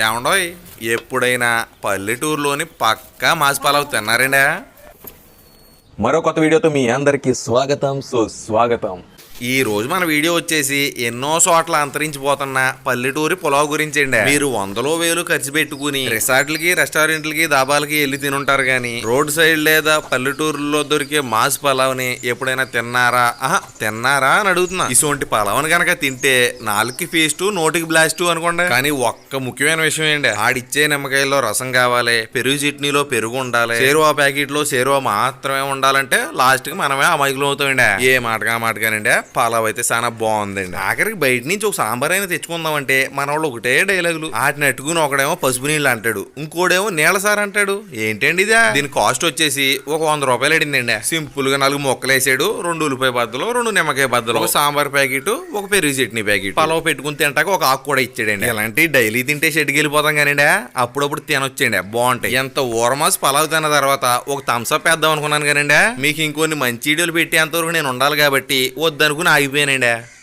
ఏమండోయ్ ఎప్పుడైనా పల్లెటూరులోని పక్కా మాసిపాలవు తిన్నారండి? మరో కొత్త వీడియోతో మీ అందరికీ స్వాగతం సుస్వాగతం. ఈ రోజు మన వీడియో వచ్చేసి ఎన్నో చోట్ల అంతరించిపోతున్న పల్లెటూరి పులావ్ గురించి అండి మీరు వందలో వేలు ఖర్చు పెట్టుకుని రిసార్ట్లకి రెస్టారెంట్లకి దాబాలకి వెళ్ళి తినుంటారు కానీ రోడ్ సైడ్ లేదా పల్లెటూరులో దొరికే మాస్ పలావ్ని ఎప్పుడైనా తిన్నారా? ఆహా తిన్నారా అని అడుగుతున్నా. ఇటువంటి పలావ్ని కనుక తింటే నాలుగుకి ఫేస్ట్ నోటికి బ్లాస్ట్ అనుకోండి. కానీ ఒక్క ముఖ్యమైన విషయం ఏంటి ఆడిచ్చే నిమ్మకాయలో రసం కావాలి పెరుగు చట్నీలో పెరుగు ఉండాలి సేరువా ప్యాకెట్లో సేరువా మాత్రమే ఉండాలంటే లాస్ట్కి మనమే అమాయకులు అవుతామండి ఏ మాటగా మాటగానండి పలావ్ అయితే చాలా బాగుందండి. ఆఖరికి బయట నుంచి ఒక సాంబార్ అయినా తెచ్చుకుందామంటే మన వాళ్ళు ఒకటే డైలాగులు. వాటిని అట్టుకుని ఒకడేమో పసుపు నీళ్ళు అంటాడు. ఇంకోడేమో నీళ్ళ సార్ అంటాడు. ఏంటండి ఇదే? దీని కాస్ట్ వచ్చేసి ఒక వంద రూపాయలు అడిందండి సింపుల్గా నాలుగు మొక్కలు వేసాడు రెండు ఉల్లిపాయ బద్దలు రెండు నిమ్మకాయ బద్దలు ఒక సాంబార్ ప్యాకెట్ ఒక పెరుగు చట్నీ ప్యాకెట్. పలావ్ పెట్టుకుని తింటాక ఒక ఆకు కూడా ఇచ్చాడండి. ఇలాంటి డైలీ తింటే షెడ్కి వెళ్ళిపోతాం కానీ అప్పుడప్పుడు తినొచ్చండి. బాగుంటాయి. ఎంత ఓరమాస్ పలావ్ తిన్న తర్వాత ఒక థమ్స్అప్ వేద్దాం అనుకున్నాను కానిండి. మీకు ఇంకొన్ని మంచి వీడియోలు పెట్టేంత వరకు నేను ఉండాలి కాబట్టి అనుకుని ఆగిపోయానండి.